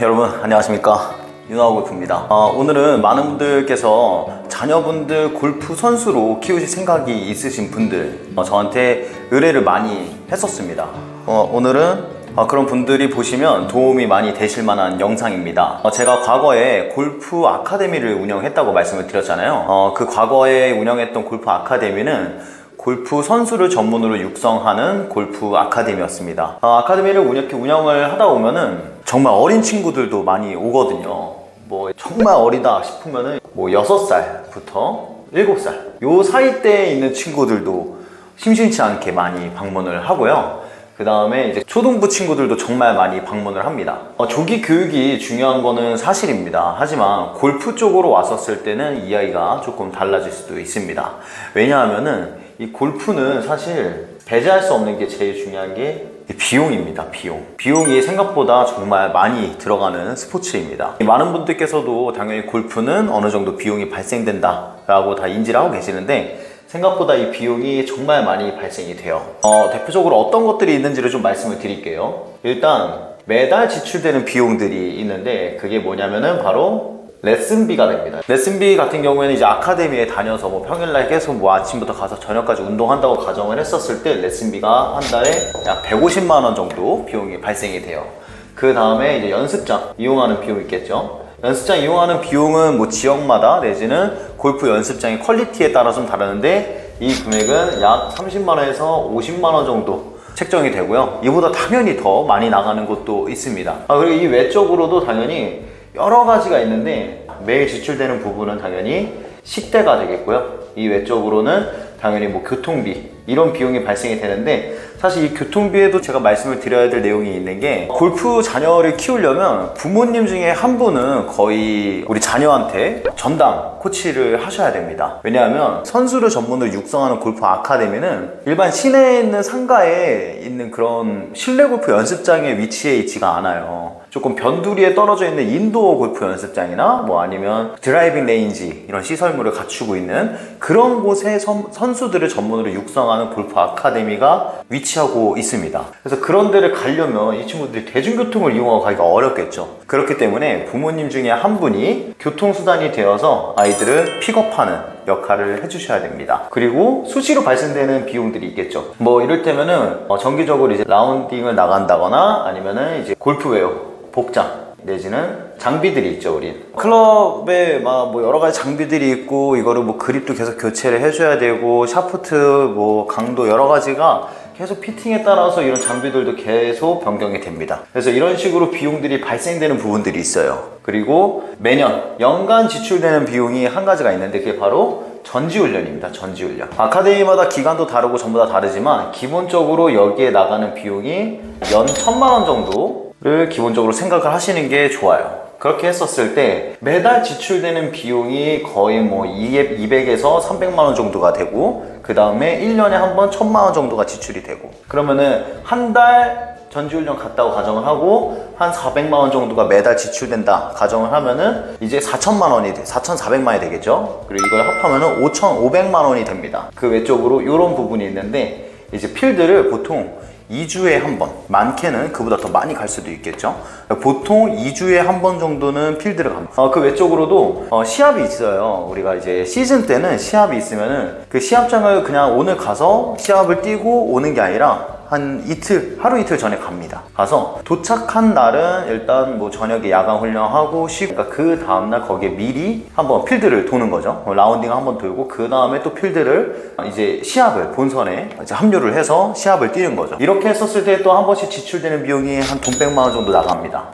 여러분 안녕하십니까? 윤하우 골프입니다. 어, 오늘은 많은 분들께서 자녀분들 골프 선수로 키우실 생각이 있으신 분들 어, 저한테 의뢰를 많이 했었습니다. 어, 오늘은 어, 그런 분들이 보시면 도움이 많이 되실 만한 영상입니다. 어, 제가 과거에 골프 아카데미를 운영했다고 말씀을 드렸잖아요. 어, 그 과거에 운영했던 골프 아카데미는 골프 선수를 전문으로 육성하는 골프 아카데미였습니다. 어, 아카데미를 운- 이렇게 운영을 하다 보면은 정말 어린 친구들도 많이 오거든요. 뭐 정말 어리다 싶으면은 뭐 6살부터 7살 요 사이 때에 있는 친구들도 심심치 않게 많이 방문을 하고요. 그 다음에 이제 초등부 친구들도 정말 많이 방문을 합니다. 어, 조기 교육이 중요한 거는 사실입니다. 하지만 골프 쪽으로 왔었을 때는 이야기가 조금 달라질 수도 있습니다. 왜냐하면은 이 골프는 사실 배제할 수 없는 게 제일 중요한 게 비용입니다. 비용. 비용이 생각보다 정말 많이 들어가는 스포츠입니다. 많은 분들께서도 당연히 골프는 어느 정도 비용이 발생된다라고 다 인지를 하고 계시는데 생각보다 이 비용이 정말 많이 발생이 돼요. 어, 대표적으로 어떤 것들이 있는지를 좀 말씀을 드릴게요. 일단 매달 지출되는 비용들이 있는데 그게 뭐냐면은 바로 레슨비가 됩니다. 레슨비 같은 경우에는 이제 아카데미에 다녀서 뭐 평일날 계속 뭐 아침부터 가서 저녁까지 운동한다고 가정을 했었을 때 레슨비가 한 달에 약 150만 원 정도 비용이 발생이 돼요. 그 다음에 이제 연습장 이용하는 비용 있겠죠. 연습장 이용하는 비용은 뭐 지역마다 내지는 골프 연습장의 퀄리티에 따라 좀 다르는데 이 금액은 약 30만 원에서 50만 원 정도 책정이 되고요. 이보다 당연히 더 많이 나가는 곳도 있습니다. 아, 그리고 이 외적으로도 당연히 여러 가지가 있는데 매일 지출되는 부분은 당연히 식대가 되겠고요. 이 외적으로는 당연히 뭐 교통비 이런 비용이 발생이 되는데 사실 이 교통비에도 제가 말씀을 드려야 될 내용이 있는 게 골프 자녀를 키우려면 부모님 중에 한 분은 거의 우리 자녀한테 전담 코치를 하셔야 됩니다. 왜냐하면 선수를 전문으로 육성하는 골프 아카데미는 일반 시내에 있는 상가에 있는 그런 실내 골프 연습장의 위치에 있지가 않아요. 조금 변두리에 떨어져 있는 인도어 골프 연습장이나 뭐 아니면 드라이빙 레인지 이런 시설물을 갖추고 있는 그런 곳에 선, 선수들을 전문으로 육성하는 골프 아카데미가 위치하고 있습니다. 그래서 그런 데를 가려면 이 친구들이 대중교통을 이용하고 가기가 어렵겠죠. 그렇기 때문에 부모님 중에 한 분이 교통수단이 되어서 아이들을 픽업하는 역할을 해주셔야 됩니다. 그리고 수시로 발생되는 비용들이 있겠죠. 뭐 이를테면은 어, 정기적으로 이제 라운딩을 나간다거나 아니면은 이제 골프웨어 복장 내지는 장비들이 있죠 우리 클럽에 막 뭐 여러 가지 장비들이 있고 이거를 뭐 그립도 계속 교체를 해줘야 되고 샤프트 뭐 강도 여러 가지가 계속 피팅에 따라서 이런 장비들도 계속 변경이 됩니다 그래서 이런 식으로 비용들이 발생되는 부분들이 있어요 그리고 매년 연간 지출되는 비용이 한 가지가 있는데 그게 바로 전지훈련입니다. 전지훈련. 아카데미마다 기간도 다르고 전부 다 다르지만 기본적으로 여기에 나가는 비용이 연 천만 원 정도 를 기본적으로 생각을 하시는 게 좋아요. 그렇게 했었을 때 매달 지출되는 비용이 거의 뭐 200에서 300만 원 정도가 되고 그 다음에 1년에 한 번 1000만 원 정도가 지출이 되고 그러면은 한 달 전지훈련 갔다고 가정을 하고 한 400만 원 정도가 매달 지출된다 가정을 하면은 이제 4천만 원이 돼 4,400만 원이 되겠죠 그리고 이걸 합하면은 5,500만 원이 됩니다 그 외적으로 이런 부분이 있는데 이제 필드를 보통 2주에 한 번, 많게는 그보다 더 많이 갈 수도 있겠죠. 보통 2주에 한 번 정도는 필드를 갑니다. 어, 그 외적으로도 어, 시합이 있어요. 우리가 이제 시즌 때는 시합이 있으면은 그 시합장을 그냥 오늘 가서 시합을 뛰고 오는 게 아니라 한 이틀, 하루 이틀 전에 갑니다. 가서 도착한 날은 일단 뭐 저녁에 야간 훈련하고 쉬고 그러니까 그 다음날 거기에 미리 한번 필드를 도는 거죠. 어, 라운딩을 한번 돌고 그 다음에 또 필드를 이제 시합을 본선에 이제 합류를 해서 시합을 뛰는 거죠. 이렇게 했었을 때 또 한 번씩 지출되는 비용이 한 돈 100만 원 정도 나갑니다.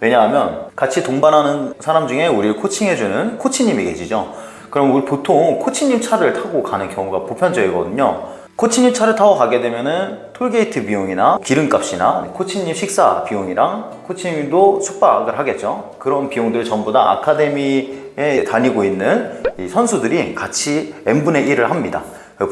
왜냐하면 같이 동반하는 사람 중에 우리를 코칭해주는 코치님이 계시죠. 그럼 우리 보통 코치님 차를 타고 가는 경우가 보편적이거든요. 코치님 차를 타고 가게 되면은 톨게이트 비용이나 기름값이나 코치님 식사 비용이랑 코치님도 숙박을 하겠죠. 그런 비용들 전부 다 아카데미에 다니고 있는 이 선수들이 같이 n분의 1을 합니다.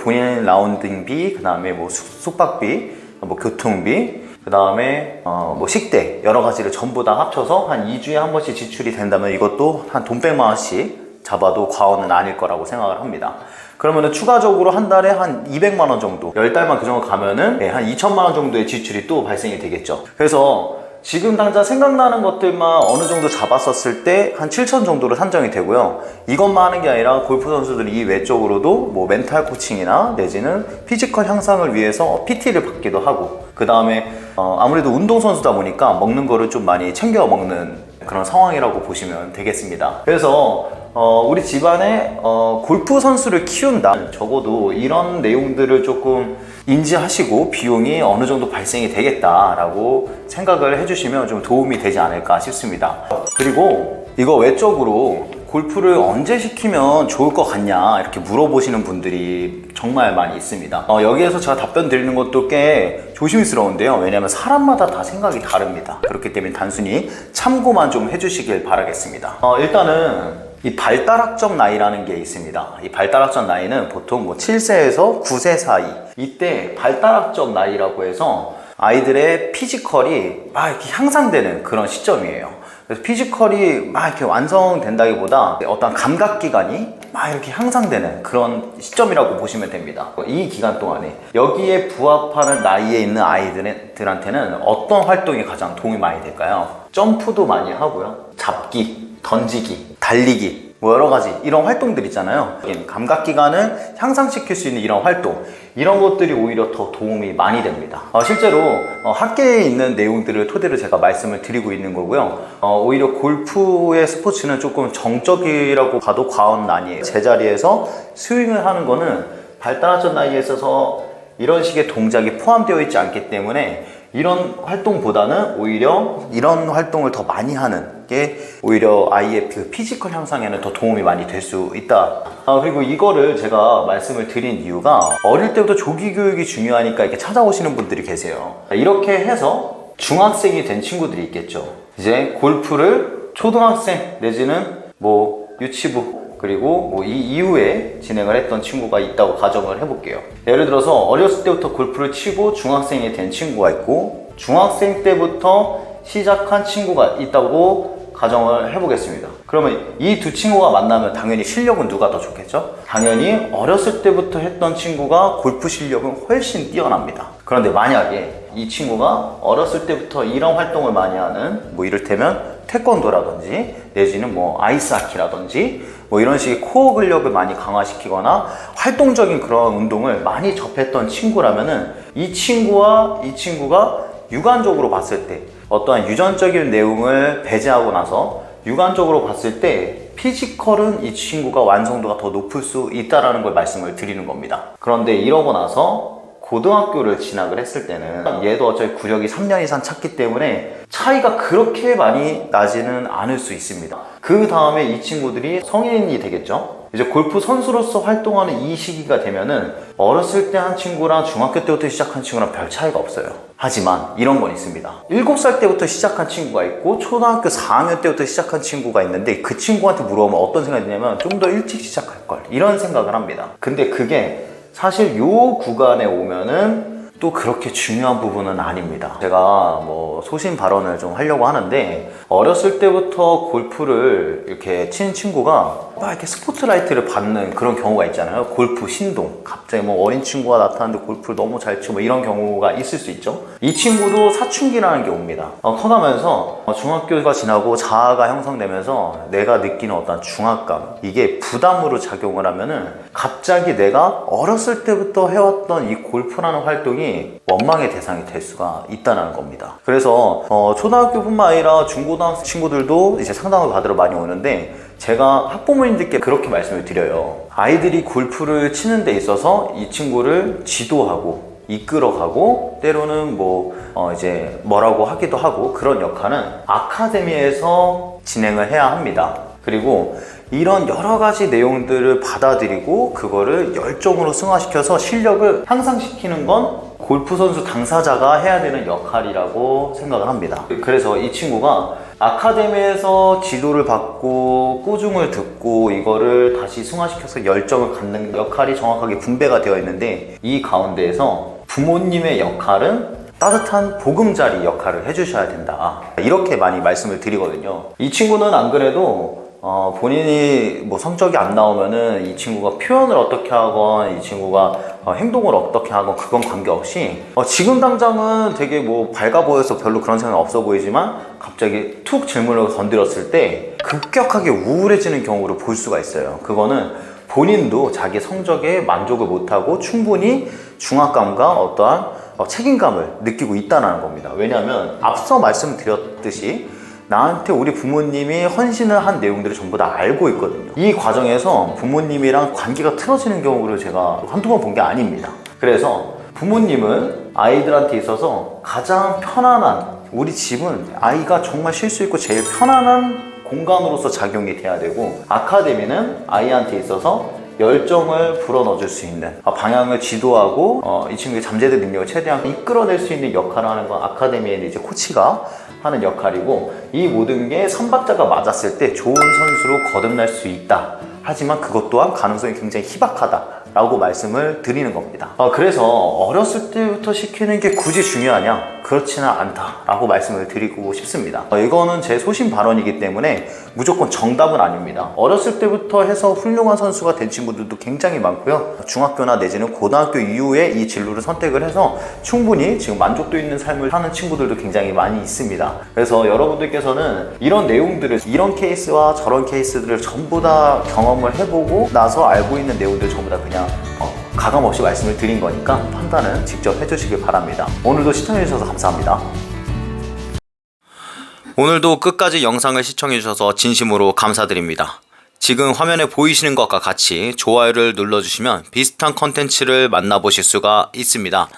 본인 라운딩비, 그 다음에 뭐 숙- 숙박비, 뭐 교통비, 그 다음에 뭐 식대 여러 가지를 전부 다 합쳐서 한 2주에 한 번씩 지출이 된다면 이것도 한 돈 100만 원씩 잡아도 과언은 아닐 거라고 생각을 합니다. 그러면은 추가적으로 한 달에 한 200만 원 정도, 10달만 그 정도 가면은 네, 한 2천만 원 정도의 지출이 또 발생이 되겠죠. 그래서 지금 당장 생각나는 것들만 어느 정도 잡았었을 때 한 7천 정도로 산정이 되고요. 이것만 하는 게 아니라 골프 선수들이 이 외적으로도 뭐 멘탈 코칭이나 내지는 피지컬 향상을 위해서 PT를 받기도 하고 그 다음에 아무래도 운동 선수다 보니까 먹는 거를 좀 많이 챙겨 먹는 그런 상황이라고 보시면 되겠습니다. 그래서 어, 우리 집안에 어, 골프 선수를 키운다. 적어도 이런 내용들을 조금 인지하시고 비용이 어느 정도 발생이 되겠다라고 생각을 해주시면 좀 도움이 되지 않을까 싶습니다. 그리고 이거 외적으로 골프를 언제 시키면 좋을 것 같냐 이렇게 물어보시는 분들이 정말 많이 있습니다. 어, 여기에서 제가 답변 드리는 것도 꽤 조심스러운데요. 왜냐하면 사람마다 다 생각이 다릅니다. 그렇기 때문에 단순히 참고만 좀 해주시길 바라겠습니다. 어, 일단은 이 발달학적 나이라는 게 있습니다. 이 발달학적 나이는 보통 뭐 7세에서 9세 사이. 이때 발달학적 나이라고 해서 아이들의 피지컬이 막 이렇게 향상되는 그런 시점이에요. 그래서 피지컬이 막 이렇게 완성된다기보다 어떤 감각 기관이 막 이렇게 향상되는 그런 시점이라고 보시면 됩니다. 이 기간 동안에 여기에 부합하는 나이에 있는 아이들한테는 어떤 활동이 가장 도움이 많이 될까요? 점프도 많이 하고요. 잡기, 던지기, 달리기, 뭐 여러 가지 이런 활동들 있잖아요. 감각 기관을 향상시킬 수 있는 이런 활동, 이런 것들이 오히려 더 도움이 많이 됩니다. 어, 실제로 어, 학계에 있는 내용들을 토대로 제가 말씀을 드리고 있는 거고요. 어, 오히려 골프의 스포츠는 조금 정적이라고 봐도 과언은 아니에요. 제자리에서 스윙을 하는 거는 발달하던 나이에 있어서 이런 식의 동작이 포함되어 있지 않기 때문에 이런 활동보다는 오히려 이런 활동을 더 많이 하는 게 오히려 그 피지컬 향상에는 더 도움이 많이 될 수 있다. 아, 그리고 이거를 제가 말씀을 드린 이유가 어릴 때부터 조기 교육이 중요하니까 이렇게 찾아오시는 분들이 계세요. 이렇게 해서 중학생이 된 친구들이 있겠죠. 이제 골프를 초등학생 내지는 뭐 유치부 그리고 뭐 이 이후에 진행을 했던 친구가 있다고 가정을 해볼게요. 예를 들어서 어렸을 때부터 골프를 치고 중학생이 된 친구가 있고 중학생 때부터 시작한 친구가 있다고 가정을 해보겠습니다. 그러면 이 두 친구가 만나면 당연히 실력은 누가 더 좋겠죠? 당연히 어렸을 때부터 했던 친구가 골프 실력은 훨씬 뛰어납니다. 그런데 만약에 이 친구가 어렸을 때부터 이런 활동을 많이 하는 뭐 이를테면 태권도라든지 내지는 뭐 아이스하키라든지 뭐 이런 식의 코어 근력을 많이 강화시키거나 활동적인 그런 운동을 많이 접했던 친구라면은 이 친구와 이 친구가 육안적으로 봤을 때 어떠한 유전적인 내용을 배제하고 나서 육안적으로 봤을 때 피지컬은 이 친구가 완성도가 더 높을 수 있다라는 걸 말씀을 드리는 겁니다. 그런데 이러고 나서 고등학교를 진학을 했을 때는 얘도 어차피 구력이 3년 이상 찼기 때문에 차이가 그렇게 많이 나지는 않을 수 있습니다. 그 다음에 이 친구들이 성인이 되겠죠? 이제 골프 선수로서 활동하는 이 시기가 되면은 어렸을 때 한 친구랑 중학교 때부터 시작한 친구랑 별 차이가 없어요. 하지만 이런 건 있습니다. 7살 때부터 시작한 친구가 있고 초등학교 4학년 때부터 시작한 친구가 있는데 그 친구한테 물어보면 어떤 생각이 드냐면 좀 더 일찍 시작할 걸 이런 생각을 합니다. 근데 그게 사실 요 구간에 오면은 또 그렇게 중요한 부분은 아닙니다. 제가 뭐 소신 발언을 좀 하려고 하는데 어렸을 때부터 골프를 이렇게 친 친구가 막 이렇게 스포트라이트를 받는 그런 경우가 있잖아요. 골프 신동. 갑자기 뭐 어린 친구가 나타났는데 골프를 너무 잘 치고 뭐 이런 경우가 있을 수 있죠. 이 친구도 사춘기라는 게 옵니다. 어, 커가면서 어, 중학교가 지나고 자아가 형성되면서 내가 느끼는 어떤 중압감 이게 부담으로 작용을 하면은 갑자기 내가 어렸을 때부터 해왔던 이 골프라는 활동이 원망의 대상이 될 수가 있다는 겁니다. 그래서 어, 초등학교뿐만 아니라 중고등학생 친구들도 이제 상담을 받으러 많이 오는데 제가 학부모님들께 그렇게 말씀을 드려요. 아이들이 골프를 치는 데 있어서 이 친구를 지도하고 이끌어가고 때로는 뭐 어, 이제 뭐라고 하기도 하고 그런 역할은 아카데미에서 진행을 해야 합니다. 그리고 이런 여러 가지 내용들을 받아들이고 그거를 열정으로 승화시켜서 실력을 향상시키는 건 골프 선수 당사자가 해야 되는 역할이라고 생각을 합니다. 그래서 이 친구가 아카데미에서 지도를 받고 꾸중을 듣고 이거를 다시 승화시켜서 열정을 갖는 역할이 정확하게 분배가 되어 있는데 이 가운데에서 부모님의 역할은 따뜻한 보금자리 역할을 해주셔야 된다. 이렇게 많이 말씀을 드리거든요. 이 친구는 안 그래도 어, 본인이 뭐 성적이 안 나오면은 이 친구가 표현을 어떻게 하건 이 친구가 어, 행동을 어떻게 하건 그건 관계없이 어, 지금 당장은 되게 뭐 밝아 보여서 별로 그런 생각 없어 보이지만 갑자기 툭 질문을 건드렸을 때 급격하게 우울해지는 경우를 볼 수가 있어요. 그거는 본인도 자기 성적에 만족을 못하고 충분히 중압감과 어떠한 어, 책임감을 느끼고 있다는 겁니다. 왜냐하면 앞서 말씀드렸듯이 나한테 우리 부모님이 헌신을 한 내용들을 전부 다 알고 있거든요. 이 과정에서 부모님이랑 관계가 틀어지는 경우를 제가 한두 번 본 게 아닙니다. 그래서 부모님은 아이들한테 있어서 가장 편안한 우리 집은 아이가 정말 쉴 수 있고 제일 편안한 공간으로서 작용이 돼야 되고 아카데미는 아이한테 있어서 열정을 불어넣어줄 수 있는 아, 방향을 지도하고 어, 이 친구의 잠재적 능력을 최대한 이끌어낼 수 있는 역할을 하는 건 아카데미에는 이제 코치가 하는 역할이고 이 모든 게 선박자가 맞았을 때 좋은 선수로 거듭날 수 있다. 하지만 그것 또한 가능성이 굉장히 희박하다. 라고 말씀을 드리는 겁니다. 어, 그래서 어렸을 때부터 시키는 게 굳이 중요하냐? 그렇지는 않다라고 말씀을 드리고 싶습니다. 어, 이거는 제 소신 발언이기 때문에 무조건 정답은 아닙니다. 어렸을 때부터 해서 훌륭한 선수가 된 친구들도 굉장히 많고요. 중학교나 내지는 고등학교 이후에 이 진로를 선택을 해서 충분히 지금 만족도 있는 삶을 사는 친구들도 굉장히 많이 있습니다. 그래서 여러분들께서는 이런 내용들을 이런 케이스와 저런 케이스들을 전부 다 경험을 해보고 나서 알고 있는 내용들 전부 다 그냥 어, 가감 없이 말씀을 드린 거니까 판단은 직접 해주시길 바랍니다. 오늘도 시청해주셔서 감사합니다. 오늘도 끝까지 영상을 시청해주셔서 진심으로 감사드립니다. 지금 화면에 보이시는 것과 같이 좋아요를 눌러주시면 비슷한 컨텐츠를 만나보실 수가 있습니다.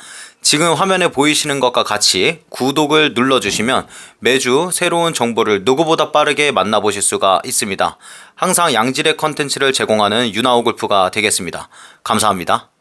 지금 화면에 보이시는 것과 같이 구독을 눌러주시면 매주 새로운 정보를 누구보다 빠르게 만나보실 수가 있습니다. 항상 양질의 컨텐츠를 제공하는 유나오 골프가 되겠습니다. 감사합니다.